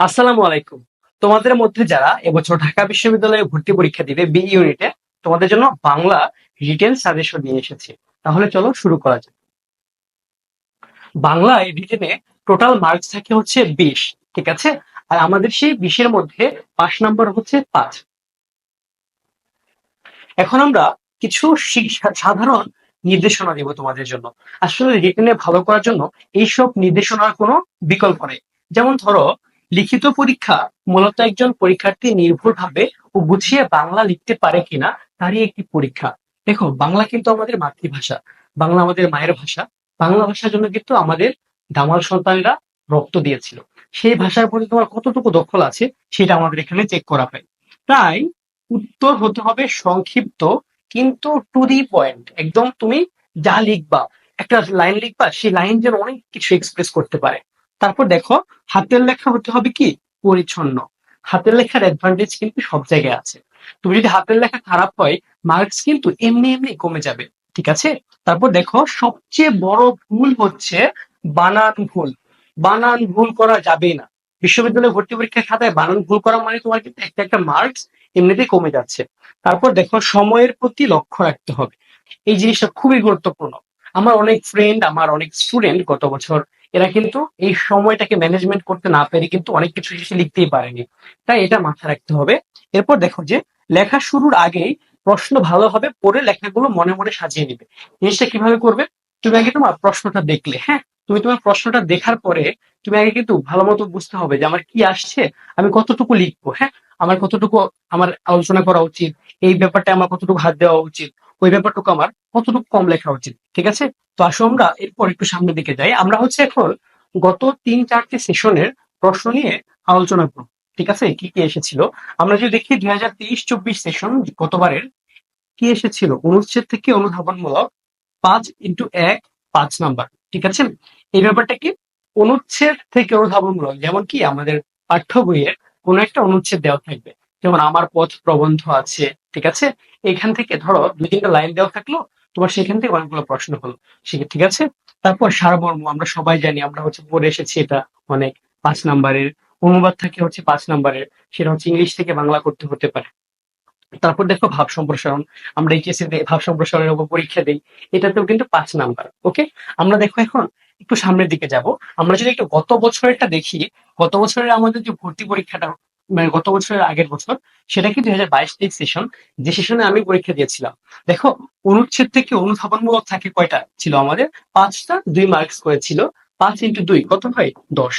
আসসালামু আলাইকুম। তোমাদের মধ্যে যারা এবছর ঢাকা বিশ্ববিদ্যালয়ে ভর্তি পরীক্ষা দিবে বি ইউনিটে তোমাদের জন্য বাংলা রিটেন সাজেশন নিয়ে এসেছি। তাহলে চলো শুরু করা যাক। বাংলায় রিটেনে টোটাল মার্কস থাকে হচ্ছে বিশ, ঠিক আছে? আর আমাদের সেই বিশের মধ্যে পাঁচ নাম্বার হচ্ছে পাঁচ। এখন আমরা কিছু সাধারণ নির্দেশনা দিব তোমাদের জন্য। আসলে রিটেনে ভালো করার জন্য এইসব নির্দেশনার কোনো বিকল্প নেই। যেমন ধরো লিখিত পরীক্ষা মূলত একজন পরীক্ষার্থী নির্ভুলভাবে ও গুছিয়ে বাংলা লিখতে পারে কিনা তারই একটি পরীক্ষা। দেখো, বাংলা কিন্তু আমাদের মাতৃভাষা। বাংলা আমাদের মায়ের ভাষা। বাংলা ভাষার জন্য কিন্তু আমাদের দামাল সন্তানেরা রক্ত দিয়েছিল। সেই ভাষার প্রতি তোমার কতটুকু দখল আছে সেটা আমাদের এখানে চেক করা হয়। তাই উত্তর হতে হবে সংক্ষিপ্ত কিন্তু টু দি পয়েন্ট একদম তুমি যা লিখবা, একটা লাইন লিখবা, সেই লাইন যেন অনেক কিছু এক্সপ্রেস করতে পারে। তারপর দেখো, হাতের লেখা হতে হবে কি? পরিচ্ছন্ন। হাতের লেখার অ্যাডভান্টেজ কিন্তু সব জায়গায় আছে। তুমি যদি হাতের লেখা খারাপ হয় মার্কস কিন্তু এমনি এমনি কমে যাবে, ঠিক আছে? তারপর দেখো, সবচেয়ে বড় ভুল হচ্ছে বানান ভুল। বানান ভুল করা যাবে না। বিশ্ববিদ্যালয়ে ভর্তি পরীক্ষার খাতায় বানান ভুল করা মানে তোমার কিন্তু একটা একটা মার্কস এমনিতেই কমে যাচ্ছে। তারপর দেখো, সময়ের প্রতি লক্ষ্য রাখতে হবে। এই জিনিসটা খুবই গুরুত্বপূর্ণ। আমার অনেক ফ্রেন্ড আমার অনেক স্টুডেন্ট গত বছর এরা কিন্তু এই সময়টাকে ম্যানেজমেন্ট করতে না পেরে কিন্তু অনেক কিছু জিনিস লিখতেই পারেনি। তাই এটা মাথায় রাখতে হবে। এরপর দেখো যে, লেখা শুরুর আগেই প্রশ্ন ভালোভাবে পড়ে লেখাগুলো মনে মনে সাজিয়ে নিবে। জিনিসটা কীভাবে করবে? তুমি আগে তোমার প্রশ্নটা দেখলে হ্যাঁ? তুমি তোমার প্রশ্নটা দেখার পরে তুমি আগে কিন্তু ভালো মতো বুঝতে হবে যে আমার কি আসছে, আমি কতটুকু লিখব হ্যাঁ? আমার কতটুকু আমার আলোচনা করা উচিত, এই ব্যাপারটা আমার কতটুকু হাত দেওয়া উচিত, ওই ব্যাপারটুকু আমার কতটুকু কম লেখা উচিত, ঠিক আছে? তো আসো আমরা এরপর একটু সামনের দিকে যাই। আমরা হচ্ছে এখন গত তিন চারটি সেশনের প্রশ্ন নিয়ে আলোচনা করব, ঠিক আছে? কি কি এসেছিল? আমরা যদি দেখি দুই হাজার তেইশ চব্বিশ সেশন গতবারের, কি এসেছিল? অনুচ্ছেদ থেকে অনুধাবনমূলক পাঁচ ইন্টু এক, পাঁচ নাম্বার, ঠিক আছে? এই ব্যাপারটা কি? অনুচ্ছেদ থেকে অনুধাবনমূলক, যেমন কি আমাদের পাঠ্য বইয়ের কোন একটা অনুচ্ছেদ দেওয়া থাকবে। যেমন, আমার পথ প্রবন্ধ আছে। ঠিক আছে? এখান থেকে ধরো, দুই তিনটা লাইন দেওয়া থাকল, তোমার সেখান থেকে অনেকগুলো প্রশ্ন হলো। সে- ঠিক আছে? তারপর সারমর্ম, আমরা সবাই জানি, আমরা হচ্ছে পড়ে এসেছি এটা অনেক পাঁচ নাম্বারের। অনুবাদ থাকে হচ্ছে পাঁচ নাম্বারের, সেটা হচ্ছে ইংলিশ থেকে বাংলা করতে হতে পারে। তারপর দেখো ভাব সম্প্রসারণ। আমরা এইচএসসি তে ভাব সম্প্রসারণের উপর পরীক্ষা দিই। এটাতেও কিন্তু পাঁচ নাম্বার, ওকে? আমরা দেখো এখন একটু সামনের দিকে যাব। আমরা যদি একটু গত বছরেরটা দেখি, গত বছরের আমাদের যে ভর্তি পরীক্ষাটা মানে গত বছরের আগের বছর, সেটা কি দুই হাজার বাইশ তেইশ সেশন যে সেশনে আমি পরীক্ষা দিয়েছিলাম। দেখো, অনুচ্ছেদ থেকে অনুধাবনমূলক থাকে কয়টা ছিল আমাদের? পাঁচটা, দুই মার্কস করেছিল পাঁচ ইন্টু দুই, কত হয়? দশ।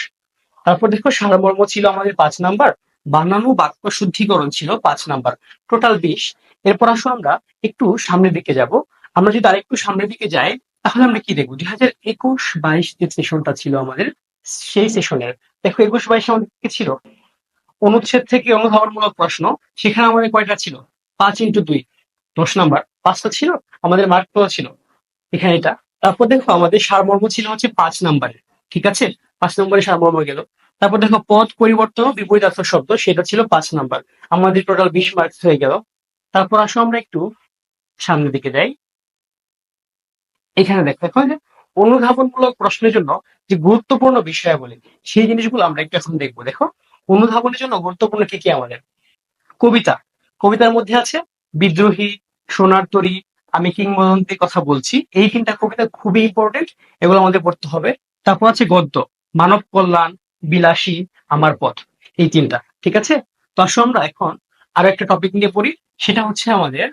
তারপর দেখো, সারমর্ম ছিল আমাদের পাঁচ নাম্বার, বানানো বাক্য শুদ্ধিকরণ ছিল পাঁচ নাম্বার। টোটাল বিশ। এরপর আসো আমরা একটু সামনের দিকে যাব। আমরা যদি আরেকটু সামনের দিকে যাই তাহলে আমরা কি দেখব? দুই হাজার একুশ বাইশ যে সেশনটা ছিল আমাদের, সেই সেশনের দেখো একুশ বাইশ আমাদের কি ছিল? অনুচ্ছেদ থেকে অনুধাবনমূলক প্রশ্ন, সেখানে আমাদের কয়টা ছিল? পাঁচ ইন্টু দুই, দশ নাম্বার পাঁচটা ছিল, আমাদের মার্ক কত ছিল। এখানে এটা। তারপর দেখো আমাদের সারমর্ম ছিল হচ্ছে পাঁচ নাম্বারে ঠিক আছে? পাঁচ নম্বরে সারমর্ম গেল। তারপর দেখো পদ পরিবর্তন বিপরীতার্থ শব্দ, সেটা ছিল পাঁচ নাম্বার আমাদের টোটাল বিশ মার্কস হয়ে গেল। তারপর আসো আমরা একটু সামনের দিকে যাই। এখানে দেখো এখন যে অনুধাবনমূলক প্রশ্নের জন্য যে গুরুত্বপূর্ণ বিষয়াবলী, সেই জিনিসগুলো আমরা একটু এখন দেখব। দেখো, অনুধাবনের জন্য গুরুত্বপূর্ণ কি কি আমাদের? কবিতা। কবিতার মধ্যে আছে, বিদ্রোহী, সোনার তরী, আমি কিংবদন্তির কথা বলছি। এই তিনটা কবিতা খুবই ইম্পর্টেন্ট এগুলো আমাদের পড়তে হবে। তারপর আছে গদ্য, মানব কল্যাণ, বিলাসী, আমার পথ, এই তিনটা, ঠিক আছে? তো আমরা এখন আরও একটা টপিক নিয়ে পড়ি, সেটা হচ্ছে আমাদের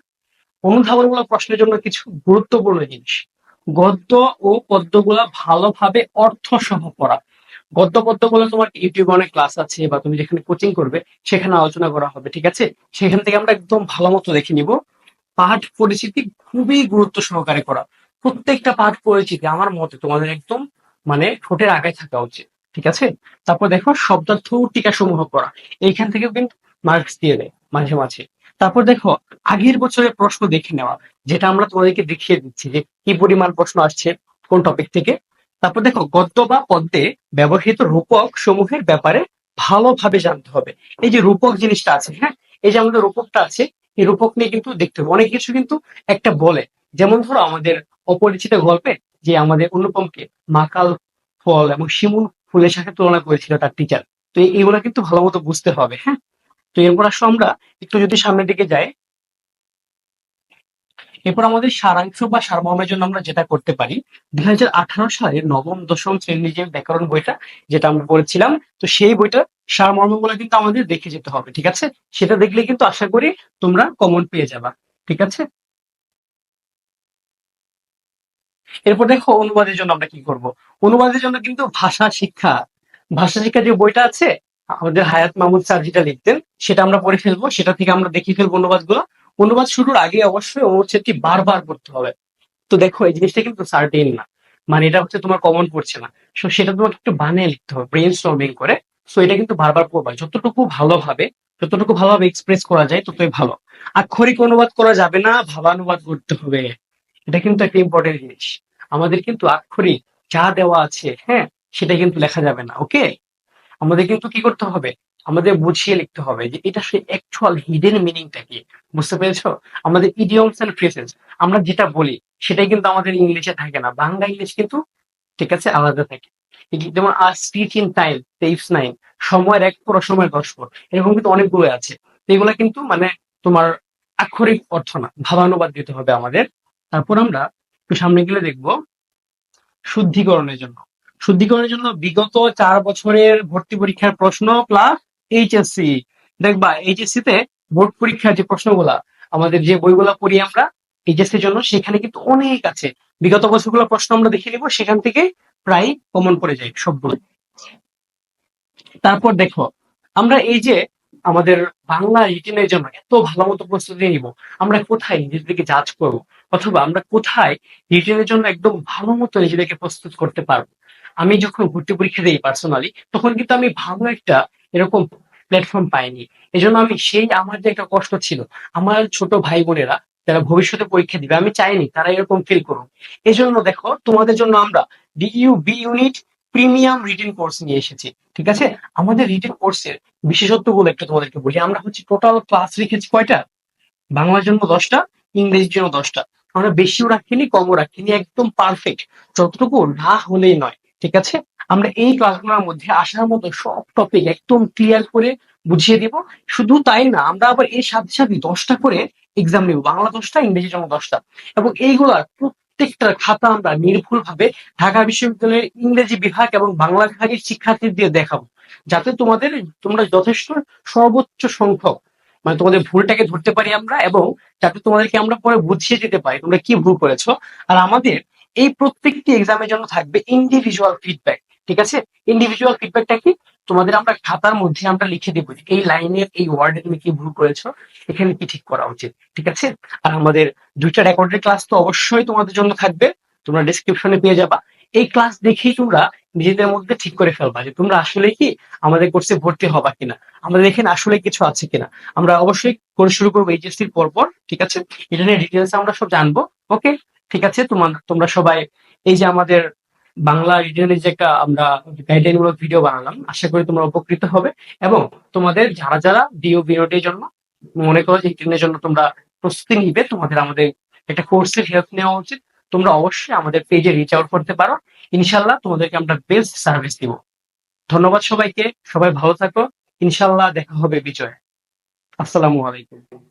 অনুধাবনমূলক প্রশ্নের জন্য কিছু গুরুত্বপূর্ণ জিনিস। গদ্য ও পদ্যগুলা ভালোভাবে অর্থ সহ পড়া। গদ্য, পদ্যগুলো তোমার ইউটিউবে অনেক ক্লাস আছে বা তুমি যেখানে কোচিং করবে, সেখানে আলোচনা করা হবে, ঠিক আছে? সেখান থেকে আমরা একদম ভালো মতো দেখে নিব। পাঠ পরিচিতি খুবই গুরুত্ব সহকারে করা। প্রত্যেকটা পাঠ পরিচিতি আমার মতে তোমাদের একদম মানে ঠোঁটের আগায় থাকা উচিত, ঠিক আছে? তারপর দেখো শব্দার্থ টিকা সমূহ পড়া। এইখান থেকেও কিন্তু মার্কস দিয়ে দেয় মাঝে মাঝে। তারপর দেখো, আগের বছরের প্রশ্ন দেখে নেওয়া, যেটা আমরা তোমাদেরকে দেখিয়ে দিচ্ছি যে কি পরিমাণ প্রশ্ন আসছে কোন টপিক থেকে। তারপর দেখো, গদ্য বা পদ্যে ব্যবহৃত রূপক সমূহের ব্যাপারে ভালোভাবে জানতে হবে। এই যে রূপক জিনিসটা আছে হ্যাঁ? এই যে আমাদের রূপকটা আছে, এই রূপক নিয়ে কিন্তু দেখতে হবে। অনেক কিছু কিন্তু একটা বলে। যেমন ধরো, আমাদের অপরিচিত গল্পে যে আমাদের অনুপমকে মাকাল ফল এবং শিমুল ফুলের সাথে তুলনা করেছিল তার টিচার তো এই- এইগুলা কিন্তু ভালো মতো বুঝতে হবে হ্যাঁ? তো এরপর আসলে আমরা একটু যদি সামনের দিকে যাই। এরপর আমাদের সারাংশ বা সারমর্মের জন্য আমরা যেটা করতে পারি দুই হাজার আঠারো সালের নবম, দশম শ্রেণির যে ব্যাকরণ বইটা যেটা আমরা পড়েছিলাম, তো সেই বইটা সারমর্মগুলো কিন্তু আমাদের দেখে যেতে হবে, ঠিক আছে? সেটা দেখলে কিন্তু আশা করি তোমরা কমন পেয়ে যাবা, ঠিক আছে? এরপর দেখো অনুবাদের জন্য আমরা কি করব? অনুবাদের জন্য কিন্তু ভাষা শিক্ষা ভাষা শিক্ষা যে বইটা আছে আমাদের হায়াত মাহমুদ স্যার যেটা লিখতেন, সেটা আমরা পড়ে ফেলব, সেটা থেকে আমরা দেখে ফেলব অনুবাদগুলো। অনুবাদ শুরুর আগে অবশ্যই অনুচ্ছেদটি বারবার পড়তে হবে। তো দেখো, এই জিনিসটা কিন্তু সার্টেন না। মানে এটা হচ্ছে তোমার কমন পড়ছে না। সো সেটা তোমাকে একটু বানিয়ে লিখতে হবে ব্রেন স্টর্মিং করে। সো এটা কিন্তু বারবার পড়বা। যতটুকু ভালোভাবে যতটুকু ভালোভাবে এক্সপ্রেস করা যায়, ততই ভালো। আক্ষরিক অনুবাদ করা যাবে না, ভাবানুবাদ করতে হবে। এটা কিন্তু একটা ইম্পর্টেন্ট জিনিস। আমাদের কিন্তু আক্ষরিক যা দেওয়া আছে হ্যাঁ সেটা কিন্তু লেখা যাবে না ওকে আমাদের কিন্তু কি করতে হবে? আমাদের বুঝিয়ে লিখতে হবে যে এটা সে অ্যাকচুয়াল হিডেন মিনিংটা কি? বুঝতে পেরেছ? আমাদের ইডিয়মস এন্ড ফ্রেসেস আমরা যেটা বলি, সেটাই কিন্তু আমাদের ইংলিশে থাকে না। বাংলা ইংলিশ কিন্তু ঠিক আছে, আলাদা থাকে। যেমন আর speech in time tapes nine সময়ের এক পর সময়ের পর, এরকম কিন্তু অনেকগুলো আছে। এগুলো কিন্তু মানে তোমার আক্ষরিক অর্থ না, ভাবানুবাদ দিতে হবে আমাদের। তারপর আমরা সামনে গেলে দেখব শুদ্ধিকরণের জন্য। শুদ্ধিকরণের জন্য বিগত চার বছরের ভর্তি পরীক্ষার প্রশ্ন প্লাস এইচএসসি দেখবা এইচএসসি তে বোর্ড পরীক্ষার যে প্রশ্নগুলা, আমাদের যে বইগুলা পড়ি আমরা এইচএসসির জন্য সেখানে কিন্তু অনেক আছে। বিগত বছরগুলো প্রশ্ন আমরা দেখে নিব, সেখান থেকে প্রায় কমন পড়ে যায় সবগুলো। তারপর দেখো, আমরা এই যে আমাদের বাংলা রিটেনের জন্য এত ভালো মতো প্রস্তুতি নিব, আমরা কোথায় নিজেদেরকে জাজ করব? অথবা আমরা কোথায় রিটেনের জন্য একদম ভালো মতো নিজেদেরকে প্রস্তুত করতে পারব? আমি যখন ভর্তি পরীক্ষা দিই পার্সোনালি তখন কিন্তু আমি ভালো একটা এরকম প্ল্যাটফর্ম পাইনি। এজন্য আমি সেই আমার যে একটা কষ্ট ছিল, আমার ছোট ভাই বোনেরা যারা ভবিষ্যতে পরীক্ষা দিবে, আমি চাইনি তারা এরকম ফিল করুক। এজন্য দেখো, তোমাদের জন্য আমরা DU B unit premium written course নিয়ে এসেছি, ঠিক আছে? আমাদের রিটেন কোর্সের বিশেষত্ব বলে একটু তোমাদেরকে বলি। আমরা হচ্ছে টোটাল ক্লাস রেখেছি কয়টা? বাংলার জন্য দশটা, ইংরেজির জন্য দশটা। আমরা বেশিও রাখিনি, কমও রাখিনি, একদম পারফেক্ট যতটুকু না হলেই নয়। ঠিক আছে? আমরা এই ক্লাসগুলোর মধ্যে আসার মতো সব টপিক একদম ক্লিয়ার করে বুঝিয়ে দিব। শুধু তাই না, আমরা আবার এর সাথে সাথে দশটা করে এক্সাম নিব। বাংলা দশটা, ইংরেজি জন্য দশটা। এবং এইগুলার প্রত্যেকটা খাতা আমরা নির্ভুল ভাবে ঢাকা বিশ্ববিদ্যালয়ের ইংরেজি বিভাগ এবং বাংলা বিভাগের শিক্ষার্থীদের দেখাবো। যাতে তোমাদের, তোমরা যথেষ্ট সর্বোচ্চ সংখ্যক মানে তোমাদের ভুলটাকে ধরতে পারি আমরা এবং যাতে তোমাদেরকে আমরা পরে বুঝিয়ে দিতে পারি। তোমরা কি ভুল করেছ? আর আমাদের এই প্রত্যেকটি এক্সামের জন্য থাকবে ইন্ডিভিজুয়াল ফিডব্যাক ঠিক আছে? ইন্ডিভিজুয়াল ফিডব্যাকটা কি? তোমাদের আমরা খাতার মধ্যে আমরা লিখে দেবো এই লাইনের, এই ওয়ার্ডে তুমি কি ভুল করেছ, এখানে কি ঠিক করা উচিত, ঠিক আছে? আর আমাদের দুইটা রেকর্ডের ক্লাস তো অবশ্যই তোমাদের জন্য থাকবে, তোমরা ডিসক্রিপশনে পেয়ে যাবা। এই ক্লাস দেখেই তোমরা নিজেদের মধ্যে ঠিক করে ফেলবা যে তোমরা আসলে কি আমাদের কোর্সে ভর্তি হবা কিনা, আমাদের এখানে আসলে কিছু আছে কিনা। আমরা অবশ্যই কোর্স শুরু করব এইচএসসির পর পর ঠিক আছে? এটা নিয়ে ডিটেলস আমরা সব জানব ওকে ঠিক আছে? তোমার, তোমরা সবাই এই যে আমাদের বাংলা রিটেনের যে একটা আমরা গাইডলাইন মূলক ভিডিও বানালাম, আশা করি তোমরা উপকৃত হবে। এবং তোমাদের যারা যারা ডিও বিনোটের জন্য মনে করো যে রিটেনের জন্য তোমরা প্রস্তুতি নিবে, তোমাদের আমাদের একটা কোর্সের হেল্প নেওয়া উচিত। তোমরা অবশ্যই আমাদের পেজে রিচ আউট করতে পারো। ইনশাল্লাহ তোমাদেরকে আমরা বেস্ট সার্ভিস দিব। ধন্যবাদ সবাইকে। সবাই ভালো থাকো। ইনশাল্লাহ দেখা হবে বিজয়। আসসালামু আলাইকুম।